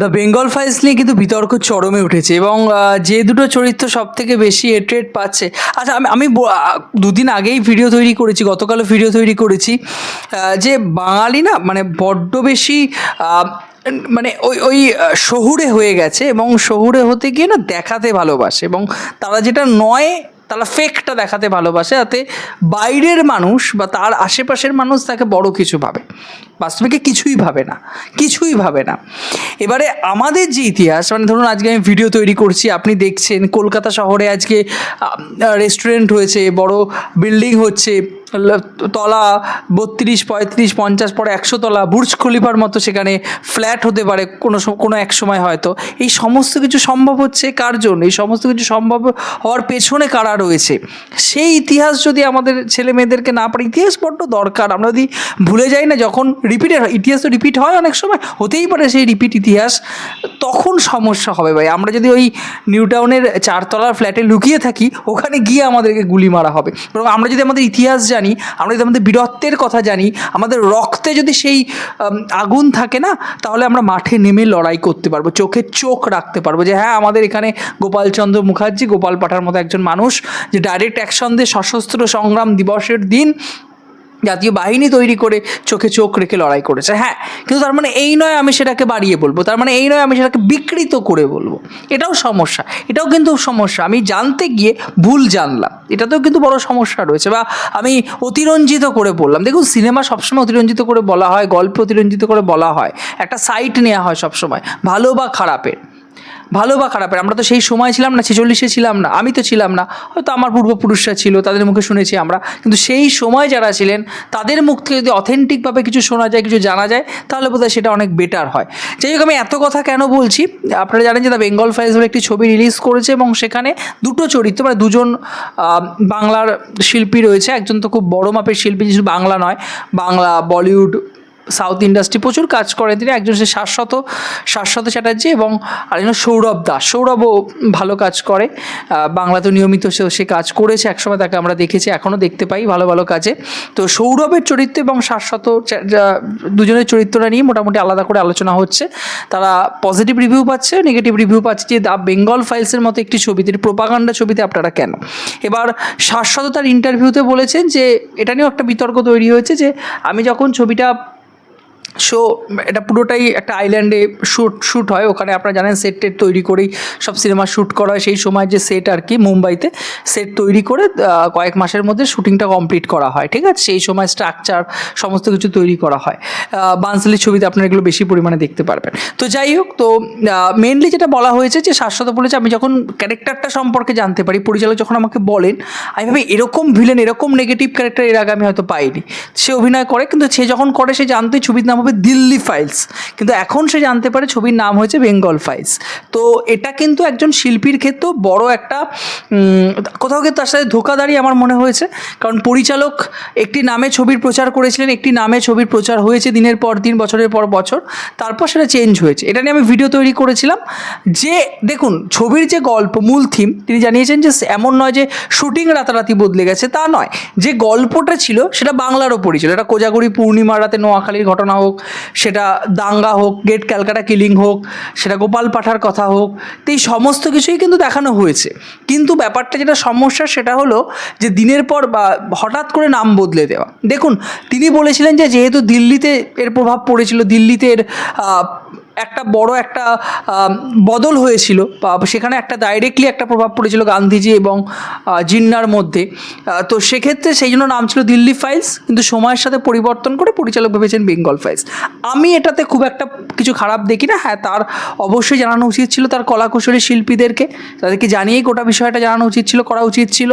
The Bengal files নিয়ে কিন্তু বিতর্ক চরমে উঠেছে এবং যে দুটো চরিত্র সব থেকে বেশি এট্রেট পাচ্ছে। আচ্ছা আমি আমি দুদিন আগেই ভিডিও তৈরি করেছি, গতকালও ভিডিও তৈরি করেছি যে বাঙালি না মানে বড্ড বেশি মানে ওই ওই শহুরে হয়ে গেছে এবং শহুরে হতে গিয়ে না দেখাতে ভালোবাসে এবং তারা যেটা নয় তারা ফেকটা দেখাতে ভালোবাসে যাতে বাইরের মানুষ বা তার আশেপাশের মানুষ তাকে বড় কিছু ভাবে। বাস্তবিকে কিছুই ভাবে না, কিছুই ভাবে না। এবারে আমাদের যে ইতিহাস মানে ধরুন আজকে আমি ভিডিও তৈরি করছি, আপনি দেখছেন, কলকাতা শহরে আজকে রেস্টুরেন্ট হয়েছে, বড় বিল্ডিং হচ্ছে তলা বত্রিশ, পঁয়ত্রিশ, পঞ্চাশ, পরে একশো তলা, বুর্জ খলিফার মতো সেখানে ফ্ল্যাট হতে পারে কোনো কোনো এক সময় হয়তো। এই সমস্ত কিছু সম্ভব হচ্ছে কার জন্য? এই সমস্ত কিছু সম্ভব হওয়ার পেছনে কারা রয়েছে? সেই ইতিহাস যদি আমাদের ছেলে মেয়েদেরকে না পারে, ইতিহাস বড্ড দরকার। আমরা যদি ভুলে যাই না, যখন রিপিটেড হয়, ইতিহাস তো রিপিট হয় অনেক সময়, হতেই পারে সেই রিপিট ইতিহাস, তখন সমস্যা হবে ভাই। আমরা যদি ওই নিউ টাউনের চারতলার ফ্ল্যাটে লুকিয়ে থাকি, ওখানে গিয়ে আমাদেরকে গুলি মারা হবে। এবং আমরা যদি আমাদের ইতিহাস জানি আমরা যদি আমাদের বীরত্বের কথা জানি, আমাদের রক্তে যদি সেই আগুন থাকে না, তাহলে আমরা মাঠে নেমে লড়াই করতে পারব, চোখে চোখ রাখতে পারব যে হ্যাঁ আমাদের এখানে গোপালচন্দ্র মুখার্জি, গোপাল পাঠার মতো একজন মানুষ, যে ডাইরেক্ট অ্যাকশন দিয়ে সশস্ত্র সংগ্রাম দিবসের দিন জাতীয় বাহিনী তৈরি করে চোখে চোখ রেখে লড়াই করেছে। হ্যাঁ কিন্তু তার মানে এই নয় আমি সেটাকে বাড়িয়ে বলব, তার মানে এই নয় আমি সেটাকে বিকৃত করে বলব। এটাও সমস্যা, এটাও কিন্তু সমস্যা। আমি জানতে গিয়ে ভুল জানলাম, এটাতেও কিন্তু বড় সমস্যা রয়েছে বা আমি অতিরঞ্জিত করে বললাম। দেখুন, সিনেমা সবসময় অতিরঞ্জিত করে বলা হয়, গল্প অতিরঞ্জিত করে বলা হয়, একটা সাইট নেওয়া হয় সবসময়, ভালো বা খারাপের। ভালো বা খারাপের আমরা তো সেই সময় ছিলাম না, ছেচল্লিশে ছিলাম না, আমি তো ছিলাম না। হয়তো আমার পূর্বপুরুষরা ছিল, তাদের মুখে শুনেছি আমরা। কিন্তু সেই সময় যারা ছিলেন, তাদের মুখ থেকে যদি অথেন্টিকভাবে কিছু শোনা যায়, কিছু জানা যায়, তাহলে বোধহয় সেটা অনেক বেটার হয়। যাই হোক, আমি এত কথা কেন বলছি? আপনারা জানেন যে, দ্য বেঙ্গল ফাইলস বলে একটি ছবি রিলিজ করেছে এবং সেখানে দুটো চরিত্র মানে দুজন বাংলার শিল্পী রয়েছে। একজন তো খুব বড় মাপের শিল্পী শুধু বাংলা নয়, বাংলা, বলিউড সাউথ ইন্ডাস্ট্রি প্রচুর কাজ করে তিনি একজন সে শাশ্বত শাশ্বত চ্যাটার্জি এবং আরেকজন সৌরভ দাস। সৌরভও ভালো কাজ করে। আহ, বাংলাতে নিয়মিত সে সে কাজ করেছে। একসময় তাকে আমরা দেখেছি এখনও দেখতে পাই ভালো ভালো কাজে। তো সৌরভের চরিত্র এবং শাশ্বত দুজনের চরিত্রটা নিয়ে মোটামুটি আলাদা করে আলোচনা হচ্ছে। তারা পজিটিভ রিভিউ পাচ্ছে নেগেটিভ রিভিউ পাচ্ছে যে দ্য বেঙ্গল ফাইলসের মতো একটি ছবিতে প্রোপাগান্ডা ছবিতে আপনারা কেন? এবার শাশ্বত তার ইন্টারভিউতে বলেছেন যে এটা নিয়েও একটা বিতর্ক তৈরি হয়েছে যে আমি যখন ছবিটা শো এটা পুরোটাই একটা আইল্যান্ডে শ্যুট শ্যুট হয়। ওখানে আপনারা জানেন সেট টেট তৈরি করেই সব সিনেমা শ্যুট করা হয়। সেই সময় যে সেট আর কি মুম্বাইতে সেট তৈরি করে কয়েক মাসের মধ্যে শ্যুটিংটা কমপ্লিট করা হয়, ঠিক আছে? সেই সময় স্ট্রাকচার সমস্ত কিছু তৈরি করা হয়। বানসালির ছবিতে আপনারা এগুলো বেশি পরিমাণে দেখতে পারবেন। তো যাই হোক, তো মেনলি যেটা বলা হয়েছে যে শাশ্বত বলেছে, আমি যখন ক্যারেক্টারটা সম্পর্কে জানতে পারি, পরিচালক যখন আমাকে বলেন, আমি ভাবি, এরকম ভিলেন এরকম নেগেটিভ ক্যারেক্টার এর আগে আমি হয়তো পাইনি। সে অভিনয় করে, কিন্তু সে যখন করে, সে জানতে ছবির নাম হবে দিল্লি ফাইলস কিন্তু এখন সে জানতে পারে ছবির নাম হয়েছে বেঙ্গল ফাইলস তো এটা কিন্তু একজন শিল্পীর ক্ষেত্রেও বড় একটা কোথাও কিন্তু তার সাথে ধোকাদারি আমার মনে হয়েছে। কারণ পরিচালক একটি নামে ছবির প্রচার করেছিলেন, একটি নামে ছবির প্রচার হয়েছে দিনের পর দিন, বছরের পর বছর। তারপর সেটা চেঞ্জ হয়েছে। এটা নিয়ে আমি ভিডিও তৈরি করেছিলাম। যে, দেখুন, ছবির যে গল্প, মূল থিম তিনি জানিয়েছেন যে, এমন নয় যে শুটিং রাতারাতি বদলে গেছে, তা নয়। যে গল্পটা ছিল, সেটা বাংলার ওপরই এটা কোজাগরি পূর্ণিমার রাতে নোয়াখালীর ঘটনা হোক সেটা দাঙ্গা হোক গেট ক্যালকাটা কিলিং হোক, সেটা গোপাল পাঠার কথা হোক, তো এই সমস্ত কিছুই কিন্তু দেখানো হয়েছে। কিন্তু ব্যাপারটা যেটা সমস্যা, সেটা হলো যে দিনের পর বা হঠাৎ করে নাম বদলে দেওয়া। দেখুন, তিনি বলেছিলেন যে যেহেতু দিল্লিতে এর প্রভাব পড়েছিল, দিল্লিতে এর একটা বড় একটা বদল হয়েছিল সেখানে একটা ডাইরেক্টলি একটা প্রভাব পড়েছিল গান্ধীজি এবং জিন্নার মধ্যে। তো সেক্ষেত্রে সেই জন্য নাম ছিল দিল্লি ফাইলস, কিন্তু সময়ের সাথে পরিবর্তন করে পরিচালক ভেবেছেন বেঙ্গল ফাইলস। আমি এটাতে খুব একটা কিছু খারাপ দেখি না হ্যাঁ তার অবশ্যই জানানো উচিত ছিল তার কলাকুশলী শিল্পীদেরকে। তাদেরকে জানিয়েই গোটা বিষয়টা জানানো উচিত ছিল, করা উচিত ছিল।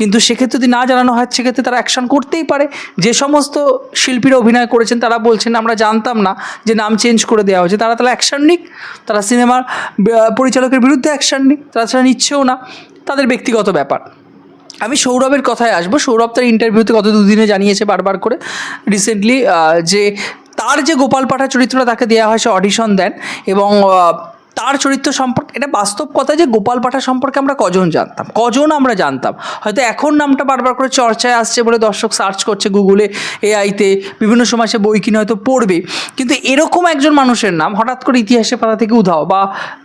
কিন্তু সেক্ষেত্রে যদি না জানানো হয়, সেক্ষেত্রে তারা অ্যাকশন করতেই পারে। যে সমস্ত শিল্পীরা অভিনয় করেছেন, তারা বলছেন, আমরা জানতাম না যে নাম চেঞ্জ করে দেওয়া হয়েছে। তারা তাহলে অ্যাকশান নিক। তারা সিনেমার পরিচালকের বিরুদ্ধে অ্যাকশান নিক। তারা সেটা নিচ্ছেও না। তাদের ব্যক্তিগত ব্যাপার। আমি সৌরভের কথায় আসব। সৌরভ তার ইন্টারভিউতে গত দুদিনে জানিয়েছে বারবার করে। রিসেন্টলি যে তার যে গোপাল পাঠা চরিত্রটা তাকে দেওয়া হয়, সে অডিশন দেন এবং তার চরিত্র সম্পর্কে, এটা বাস্তব কথা যে গোপাল পাঠা সম্পর্কে আমরা কজন জানতাম, কজন আমরা জানতাম। হয়তো এখন নামটা বারবার করে চর্চায় আসছে বলে দর্শক সার্চ করছে গুগলে এআইতে বিভিন্ন সময় সে বই কিনে হয়তো পড়বে। কিন্তু এরকম একজন মানুষের নাম হঠাৎ করে ইতিহাসের পাতা থেকে উধাও বা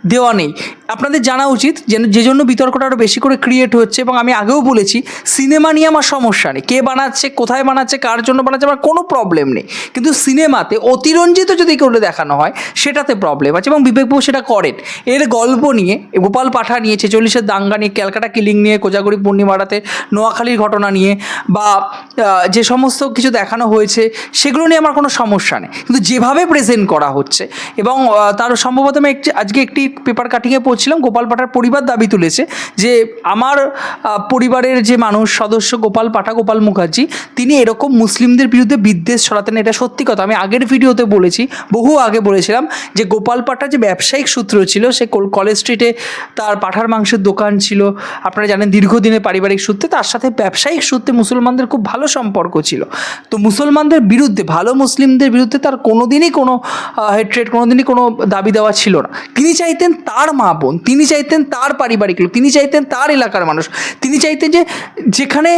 দেওয়া নেই। আপনাদের জানা উচিত যে যে জন্য বিতর্কটা আরও বেশি করে ক্রিয়েট হচ্ছে এবং আমি আগেও বলেছি সিনেমা নিয়ে আমার সমস্যা নেই। কে বানাচ্ছে, কোথায় বানাচ্ছে, কার জন্য বানাচ্ছে, আমার কোনো প্রবলেম নেই। কিন্তু সিনেমাতে অতিরঞ্জিত যদি কেউ দেখানো হয়, সেটাতে প্রবলেম আছে এবং বিবেকবাবু সেটা করেন এর গল্প নিয়ে গোপাল পাঠা নিয়ে ছেচল্লিশের দাঙ্গা নিয়ে, ক্যালকাটা কিলিং নিয়ে, কোজাগরি পূর্ণিমারাতে নোয়াখালীর ঘটনা নিয়ে বা যে সমস্ত কিছু দেখানো হয়েছে, সেগুলো নিয়ে আমার কোনো সমস্যা নেই। কিন্তু যেভাবে প্রেজেন্ট করা হচ্ছে এবং তার সম্ভবত আমি একটি, আজকে একটি পেপার কাটিংয়ে পড়ছিলাম, গোপাল পাঠার পরিবার দাবি তুলেছে যে আমার পরিবারের যে মানুষ, সদস্য গোপাল পাঠা, গোপাল মুখার্জি, তিনি এরকম মুসলিমদের বিরুদ্ধে বিদ্বেষ ছড়াতেন, এটা সত্যি কথা। আমি আগের ভিডিওতে বলেছি, বহু আগে বলেছিলাম যে গোপাল পাঠা যে ব্যবসায়িক সূত্র ছিল, সে কলেজ স্ট্রিটে তার পাঠার মাংসের দোকান ছিল। আপনারা জানেন দীর্ঘদিনের পারিবারিক সূত্রে তার সাথে ব্যবসায়িক সূত্রে মুসলমানদের খুব ভালো সম্পর্ক ছিল। তো মুসলমানদের বিরুদ্ধে, ভালো মুসলিমদের বিরুদ্ধে তার কোনোদিনই কোনো হেট্রেড কোনোদিনই কোনো দাবি দেওয়া ছিল না। তিনি চাইতেন তার মা বোন, তিনি চাইতেন তার পারিবারিক লোক, তিনি চাইতেন তার এলাকার মানুষ। তিনি চাইতেন যে, যেখানে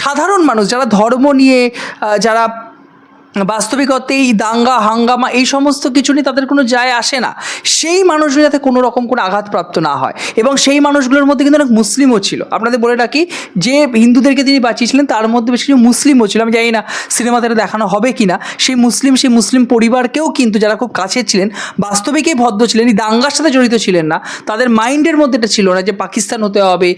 সাধারণ মানুষ, যারা ধর্ম নিয়ে যারা বাস্তবিকতে এই দাঙ্গা, হাঙ্গামা, এই সমস্ত কিছু নিয়ে তাদের কোনো যায় আসে না। সেই মানুষগুলো যাতে কোনো রকম কোনো আঘাতপ্রাপ্ত না হয়। এবং সেই মানুষগুলোর মধ্যে কিন্তু অনেক মুসলিমও ছিল। আপনাদের বলে রাখি, যে হিন্দুদেরকে তিনি বাঁচিয়েছিলেন, তার মধ্যে বেশ কিছু মুসলিমও ছিল। আমি জানি না সিনেমাতে দেখানো হবে কি না সেই মুসলিম সেই মুসলিম পরিবারকেও কিন্তু যারা খুব কাছের ছিলেন, বাস্তবিকই ভদ্র ছিলেন, এই দাঙ্গার সাথে জড়িত ছিলেন না। তাদের মাইন্ডের মধ্যে এটা ছিল না যে পাকিস্তান হতে হবে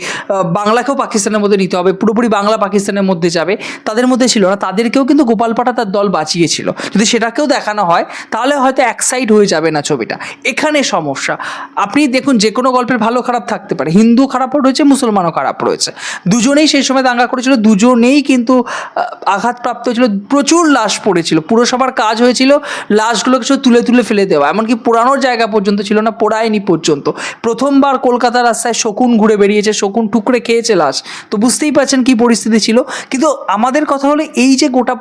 বাংলাকেও পাকিস্তানের মধ্যে নিতে হবে, পুরোপুরি বাংলা পাকিস্তানের মধ্যে যাবে। তাদের মধ্যে ছিল না। তাদেরকেও কিন্তু গোপালপাটা তার দল বাঁচিয়েছিল। যদি সেটাকেও দেখানো হয়, তাহলে হয়তো এক সাইড হয়ে যাবে না ছবিটা। এখানে সমস্যা। আপনি দেখুন, যে কোনো গল্পের ভালো খারাপ থাকতে পারে। হিন্দু খারাপও রয়েছে, মুসলমানও খারাপ রয়েছে। দুজনেই সেই সময় দাঙ্গা করেছিল, দুজনেই কিন্তু আঘাতপ্রাপ্ত হয়েছিল। প্রচুর লাশ পড়েছিল। পুরসভার কাজ হয়েছিল, লাশগুলোকে শুধু তুলে তুলে ফেলে দেওয়া। এমনকি পোড়ানোর জায়গা পর্যন্ত ছিল না, পোড়ায়নি পর্যন্ত। প্রথমবার কলকাতার রাস্তায় শকুন ঘুরে বেরিয়েছে শকুন টুকরে খেয়েছে লাশ। তো বুঝতেই পারছেন কি পরিস্থিতি ছিল। কিন্তু আমাদের কথা হলো, এই যে গোটা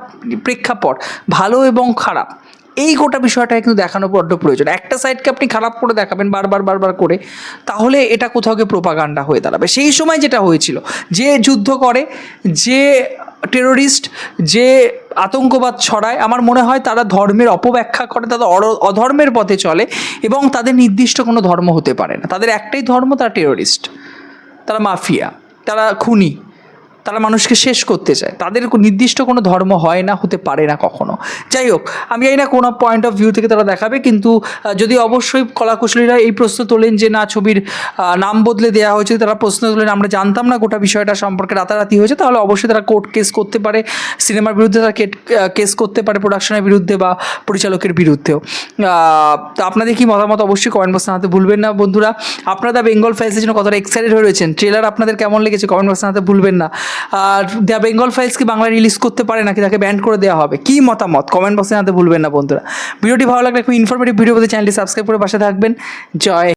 প্রেক্ষাপট ভালো এবং খারাপ। এই গোটা বিষয়টা কিন্তু দেখানো বড্ড প্রয়োজন। একটা সাইডকে আপনি খারাপ করে দেখাবেন বারবার বারবার করে, তাহলে এটা কোথাও গিয়ে প্রোপাগান্ডা হয়ে দাঁড়াবে। সেই সময় যেটা হয়েছিল, যে যুদ্ধ করে, যে টেরোরিস্ট যে আতঙ্কবাদ ছড়ায়, আমার মনে হয় তারা ধর্মের অপব্যাখ্যা করে, তারা অর- অধর্মের পথে চলে এবং তাদের নির্দিষ্ট কোনো ধর্ম হতে পারে না। তাদের একটাই ধর্ম, তারা টেরোরিস্ট তারা মাফিয়া তারা খুনি। তারা মানুষকে শেষ করতে চায়। তাদের নির্দিষ্ট কোনো ধর্ম হয় না, হতে পারে না কখনো। যাই হোক, আমি জানি না কোনো পয়েন্ট অফ ভিউ থেকে তারা দেখাবে, কিন্তু যদি অবশ্যই কলাকুশলীরা এই প্রশ্ন তোলেন যে, না, ছবির নাম বদলে দেওয়া হয়েছে তারা প্রশ্ন তোলেন, আমরা জানতাম না গোটা বিষয়টা সম্পর্কে রাতারাতি হয়েছে তাহলে অবশ্যই তারা কোর্ট কেস করতে পারে। সিনেমার বিরুদ্ধে তারা কেস করতে পারে প্রোডাকশনের বিরুদ্ধে বা পরিচালকের বিরুদ্ধেও। তো আপনাদের কি মতামত অবশ্যই কমেন্ট বক্সে জানাতে ভুলবেন না, বন্ধুরা। আপনারা বেঙ্গল ফাইলসের জন্য কতটা এক্সাইটেড হয়ে রয়েছেন? ট্রেলার আপনাদের কেমন লেগেছে? কমেন্ট বক্সে জানাতে ভুলবেন না। আর দ্য বেঙ্গল ফাইলস কি বাংলা রিলিজ করতে পারে নাকি তাকে ব্যান্ড করে দেওয়া হবে? কি মতামত? কমেন্ট বক্সে জানাতে ভুলবেন না বন্ধুরা। ভিডিওটি ভালো লাগলে খুব ইনফরমেটিভ ভিডিও বলতে চ্যানেলটি সাবস্ক্রাইব করে পাশে থাকবেন। জয়